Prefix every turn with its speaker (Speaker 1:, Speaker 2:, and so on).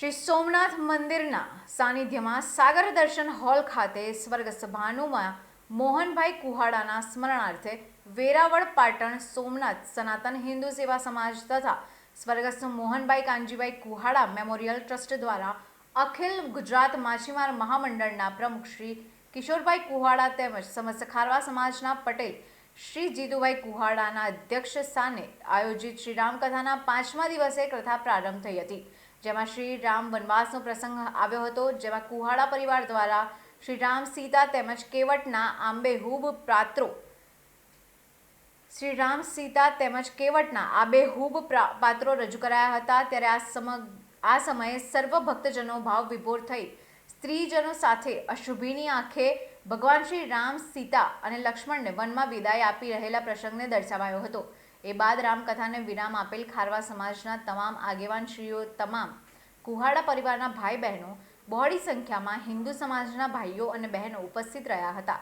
Speaker 1: શ્રી સોમનાથ મંદિરના સાનિધ્યમાં સાગર દર્શન હોલ ખાતે સ્વર્ગ ભાનુમાં મોહનભાઈ કુહાડાના સ્મરણાર્થે વેરાવળ પાટણ સોમનાથ સનાતન હિન્દુ સેવા સમાજ તથા સ્વર્ગસ્થ મોહનભાઈ કાનજીભાઈ કુહાડા મેમોરિયલ ટ્રસ્ટ દ્વારા અખિલ ગુજરાત માછીમાર મહામંડળના પ્રમુખ શ્રી કિશોરભાઈ કુહાડા તેમજ સમસ્ત ખારવા સમાજના પટેલ શ્રી જીતુભાઈ કુહાડાના અધ્યક્ષ સ્થાને આયોજિત શ્રી રામકથાના પાંચમા દિવસે કથા પ્રારંભ થઈ હતી. જેમાં શ્રી રામ વનવાસનો પ્રસંગ આવ્યો હતો, જેમાં કુહાડા પરિવાર દ્વારા શ્રી રામ, સીતા તેમજ કેવટના આંબેહૂબ પાત્રો શ્રી રામ, સીતા તેમજ કેવટના આબેહૂબ પાત્રો રજૂ કરાયા હતા. ત્યારે આ સમ આ સમયે સર્વ ભક્તજનો ભાવ વિભોર થઈ, સ્ત્રીજનો સાથે અશુભીની આંખે ભગવાન શ્રી રામ, સીતા અને લક્ષ્મણને વનમાં વિદાય આપી રહેલા પ્રસંગને દર્શાવાયો હતો. એ બાદ રામકથાને વિરામ આપેલ ખારવા સમાજના તમામ આગેવાન શ્રીઓ તમામ કુહાડા પરિવારના ભાઈ બહેનો બહોળી સંખ્યામાં હિન્દુ સમાજના ભાઈઓ અને બહેનો ઉપસ્થિત રહ્યા હતા.